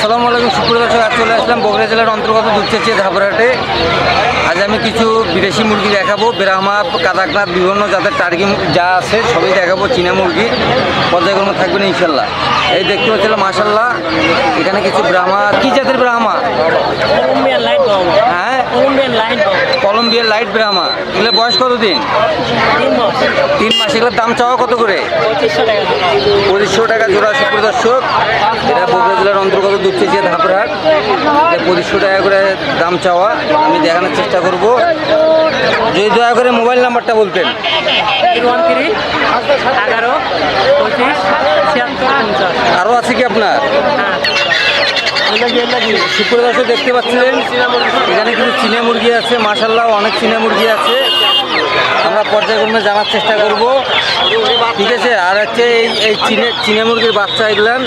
আসসালামু আলাইকুম সুপ্রিয় দর্শক আজ চলে আসলাম বগুড়া জেলার অন্তর্গত দুপচেচিয়া ধাপরাটে আজ আমি কিছু বিদেশি মুরগি দেখাবো ব্রাহ্মা কাদাকনাথ বিভিন্ন জাতের টার্কি যা আছে সবই দেখাবো চীনা মুরগি। পর্যায়ক্রমে থাকবেন ইনশাল্লাহ। এই দেখতে পাচ্ছিলাম মাসাল্লাহ এখানে কিছু ব্রাহ্মা কি জাতের ব্রাহ্মা? হ্যাঁ? কলম্বিয়ান কলম্বিয়ার লাইট ব্রাহ্মা। এগুলো বয়স কতদিন? তিন মাস এগুলোর দাম চাওয়া কত করে? পঁচিশশো টাকা জোড়া। সুপ্রিয় দর্শক এটা বগুড়া জেলার অন্তর্গত দুপচেচিয়া ধাপরাট এটা পঁচিশশো টাকা করে দাম চাওয়া। আমি দেখানোর চেষ্টা করব। যদি দয়া করে মোবাইল নাম্বারটা বলতেন। আরও আছে কি আপনার? হ্যাঁ। সুপ্রিয় দর্শক দেখতে পাচ্ছিলেন। এখানে কিছু চীনা মুরগি আছে মাসাল্লাহ অনেক চীনা মুরগি আছে। আমরা পর্যায়ক্রমে জানার চেষ্টা করব। ঠিক আছে? আর হচ্ছে এই এই চিনে চিনে মুরগির বাচ্চা এগুলান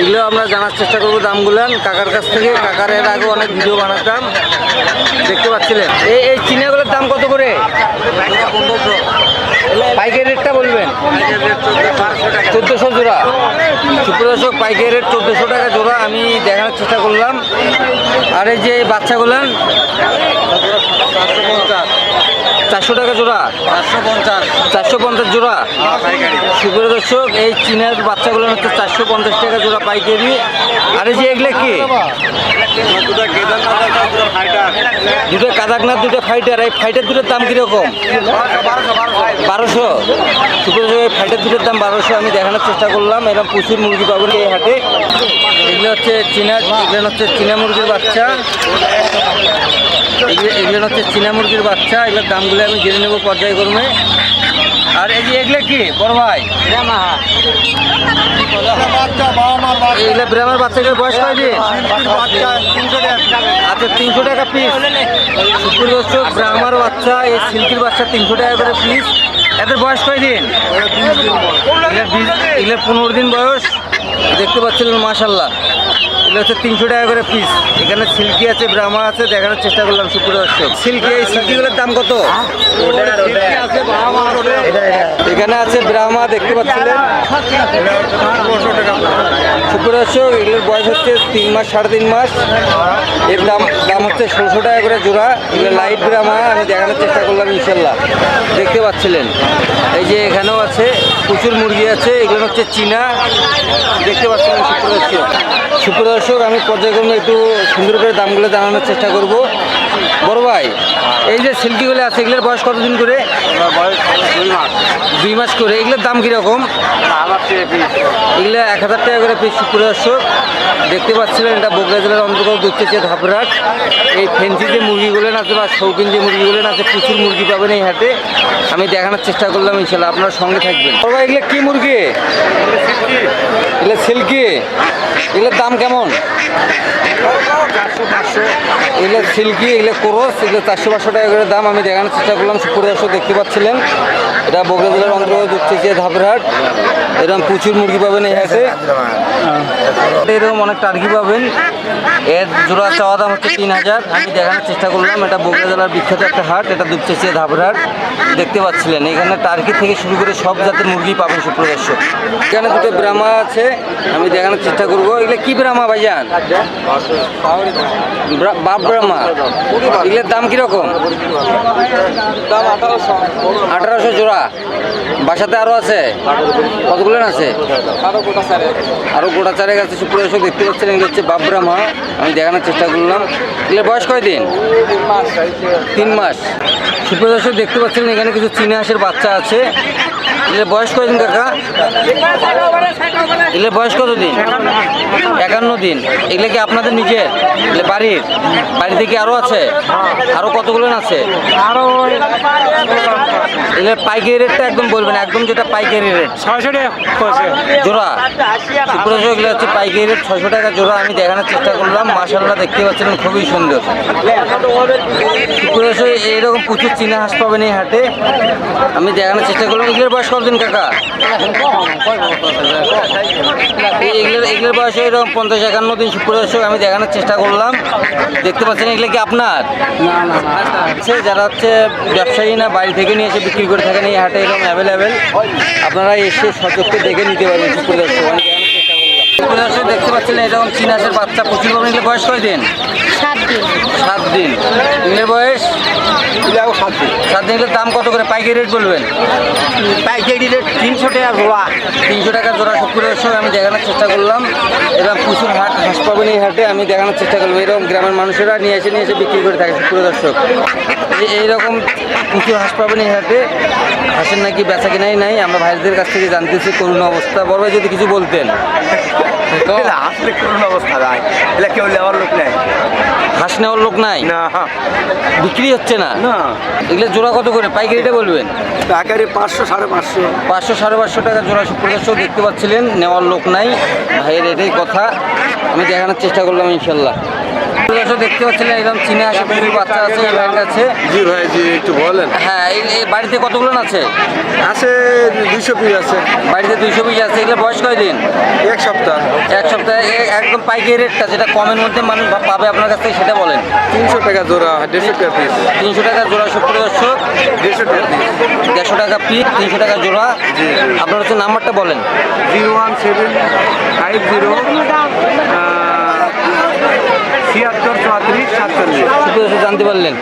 এগুলো আমরা জানার চেষ্টা করব দামগুলান। কাকার কাছ থেকে কাকার এর আগে অনেক ভিডিও বানাতাম। দেখতে পাচ্ছিলেন? এই এই চিনেগুলোর দাম কত করে? পাইকারি রেটটা বলবেন। চোদ্দোশো জোড়া। সুপ্রদর্শক পাইকারি রেট চোদ্দোশো টাকা জোড়া আমি দেখানোর চেষ্টা করলাম। আর এই যে বাচ্চাগুলান চারশো টাকা জোড়া। চারশো পঞ্চাশ চারশো পঞ্চাশ জোড়া। সুপ্রিয় দর্শক, এই চীনের বাচ্চাগুলো হচ্ছে চারশো পঞ্চাশ টাকা জোড়া পাইকারি। আর যে এগুলো কি? দুটো কাদাকনাথ দুটো ফাইটার এই ফাইটার দুটোর দাম কীরকম? বারোশো। সুপ্রিয় এই ফাইটার দুটোর দাম বারোশো আমি দেখানোর চেষ্টা করলাম। এরকম প্রচুর মুরগি পাবেন এই হাটে। এগুলো হচ্ছে চীনা এগুলো হচ্ছে চীনা মুরগির বাচ্চা। এগুলো এগুলো হচ্ছে চীনা মুরগির বাচ্চা। এগুলোর দামগুলো আমি জেনে নেব পর্যায়ক্রমে। আর এই যে এগুলো কি? বড় ভাই? এগুলো ব্রাহ্মার বাচ্চাকে বয়স হয় দিন আচ্ছা তিনশো টাকা পিস দর্শক ব্রাহ্মার বাচ্চা এই সিল্কির বাচ্চা তিনশো টাকা করে পিস এদের বয়স কয় দিন এগুলো পনেরো দিন বয়স। দেখতে পাচ্ছিলেন মাশাল্লাহ এগুলো হচ্ছে তিনশো টাকা করে পিস এখানে সিল্কি আছে ব্রাহ্মা আছে দেখানোর চেষ্টা করলাম দর্শক। সিল্কি এই সিল্কিগুলোর দাম কত? এখানে আছে ব্রাহ্মা, দেখতে পাচ্ছিলেন। শুক্র দর্শক এগুলোর বয়স হচ্ছে তিন মাস, সাড়ে তিন মাস। এর দাম দাম হচ্ছে ষোলোশো টাকা করে জোড়া। এগুলো লাইট ব্রাহ্মা, আমি দেখানোর চেষ্টা করলাম, ইনশাল্লাহ। দেখতে পাচ্ছিলেন। এই যে এখানেও আছে, প্রচুর মুরগি আছে, এগুলো হচ্ছে চীনা। দেখতে পাচ্ছিলেন সুপ্রদর্শক সুপ্রদর্শক আমি পর্যায়ক্রমে একটু সুন্দর করে দামগুলো জানানোর চেষ্টা করব। বড় ভাই এই যে সিল্কিগুলো আছে এগুলোর বয়স কতদিন করে? দুই মাস। করে এগুলোর দাম কীরকম? এগুলো এক হাজার টাকা করে পিস সুপ্রদর্শক দেখতে পাচ্ছিলেন, এটা বগুড়া জেলার অন্তর্গত দুঃখেছে ধাপরাট। এই ফেন্সি যে মুরগিগুলো আছে বা শৌখিন যে মুরগিগুলো আছে, প্রচুর মুরগি পাবেন এই হাটে। আমি দেখানোর চেষ্টা করলাম ইনশাল্লাহ আপনার সঙ্গে থাকবেন। ভাই, এগুলো কী মুরগি? এগুলো সিল্কি। এগুলোর দাম কেমন? এগুলো সিল্কি, এগুলো কোরস, এগুলো চারশো পাঁচশো টাকা করে দাম। আমি দেখানোর চেষ্টা করলাম সুপ্রদর্শক দেখতে পাচ্ছিলেন। এটা বগুড়া জেলার অন্তর্গত থেকে ধাপেরহাট এরকম প্রচুর মুরগি পাবেন এই হাটে। এরকম অনেক টার্কি পাবেন। এর জোড়া চাওয়া দাম হচ্ছে তিন হাজার। আমি দেখানোর চেষ্টা করলাম, এটা বগুড়া জেলার বিখ্যাত একটা হাট, এটা দুপচেচিয়া ধাপেরহাট দেখতে পাচ্ছিলেন, এখানে টার্কি থেকে শুরু করে সব জাতের মুরগি পাবেন সুপ্রদর্শক এখানে দুটো ব্রাহ্মা আছে, আমি দেখানোর চেষ্টা করব। এগুলো কি ব্রাহ্মা ভাইজান? বাপ ব্রাহ্মা? এগুলোর দাম কীরকম? আঠারোশো জোড়া। বাসাতে আরও আছে? কতগুলো আছে? আরও গোটা চারেক আছে। সুপ্রদর্শক দেখতে পাচ্ছিলেন এগুলো হচ্ছে বাপ ব্রাহ্মা। আমি দেখানোর চেষ্টা করলাম। এগুলোর বয়স কয়দিন? তিন মাস। সুপ্রদর্শক দেখতে পাচ্ছেন এখানে কিছু চীনা হাঁসের বাচ্চা আছে। এগুলোর বয়স কয়দিন, কাকা? এগুলোর বয়স কত দিন একান্ন দিন। এগুলো কি আপনাদের নিজের? এগুলো বাড়ির? বাড়িতে কি আরও আছে? আরও কতগুলো আছে? আরও এগুলো পাইকারি রেটটা একদম বলবেন একদম যেটা পাইকারি রেট। ছয়শো টাকা জোড়া। সুপ্রদর্শক এগুলো হচ্ছে পাইকারি রেট ছয়শো টাকা জোড়া। আমি দেখানোর চেষ্টা করলাম মাসাল্লাহ দেখতে পাচ্ছিলেন খুবই সুন্দর। সুপ্রদর্শক এইরকম প্রচুর চীনা হাঁস পাবেন এই হাটে। আমি দেখানোর চেষ্টা করলাম এগুলোর বয়স কতদিন কাকা? এগুলোর এগুলোর বয়স এরকম পঞ্চাশ একান্ন দিন সুপ্রদর্শক আমি দেখানোর চেষ্টা করলাম। দেখতে পাচ্ছেন এগুলো কি আপনার? আছে যারা হচ্ছে ব্যবসায়ী না বাড়ি থেকে নিয়ে এসে বিক্রি করে থাকেন এই হাটে এরকম অ্যাভেলেবেল আপনারা এসে সচক্ষে দেখে নিতে পারবেন শুক্র দর্শক দর্শক দেখতে পাচ্ছেন এরকম চীন হাঁসের বাচ্চা প্রচুর পরিমাণে বয়স কয় দিন সাত দিন। সাত দিন। বয়স? সাত দিন। সাত দিন দাম কত করে? পাইকারি রেট বলবেন? পাইকারি রেট তিনশো টাকা জোড়া তিনশো টাকা জোড়া সুপ্রিয় দর্শক আমি দেখানোর চেষ্টা করলাম। এরকম প্রচুর হাট হাঁস পাবেন এই হাটে আমি দেখানোর চেষ্টা করব এরকম গ্রামের মানুষেরা নিয়ে এসে নিয়ে এসে বিক্রি করে থাকে সুপ্রিয় দর্শক। এই- এইরকম প্রচুর হাঁস পাবেন এই হাটে হাঁসের নাকি বেচা কিনাই নাই? আমরা ভাইদের কাছ থেকে জানতেছি করুণ অবস্থা। বড় ভাই যদি কিছু বলতেন। তো আসলে করুন অবস্থা ভাই এলা কেউ নেওয়ার লোক নেই। নেওয়ার লোক নাই। না। বিক্রি হচ্ছে না। না। এগুলো জোড়া কত করে? পাইকারিটা বলবেন? পাইকারি পাঁচশো সাড়ে পাঁচশো। পাঁচশো সাড়ে পাঁচশো টাকা জোড়া প্রদর্শক দেখতে পাচ্ছিলেন। নেওয়ার লোক নাই। ভাইয়ের এটাই কথা। আমি দেখানোর চেষ্টা করলাম ইনশাল্লাহ। সুপ্রদর্শক দেখতে পাচ্ছিলেন একদম চীনে আসে প্রচুর বাচ্চা আছে এই কাছে। জি ভাই জি একটু বলেন। হ্যাঁ এই এই বাড়িতে কতগুলো আছে? আছে দুইশো পিস আছে। বাড়িতে দুইশো পিস আছে এগুলো বয়স দিন এক সপ্তাহ। এক সপ্তাহে একদম পাইকারি রেটটা যেটা কমের মধ্যে মানুষ পাবে আপনার কাছ থেকে সেটা বলেন। তিনশো টাকা জোড়া দেড়শো টাকা পিস তিনশো টাকা জোড়া সুপ্রদর্শক দেড়শো টাকা দেড়শো টাকা পিস তিনশো টাকা জোড়া। আপনার হচ্ছে নাম্বারটা বলেন। Zero one seven five zero ছিয়াত্তর চুয়াত্রিশ সাতচল্লিশ। জানতে পারলেন।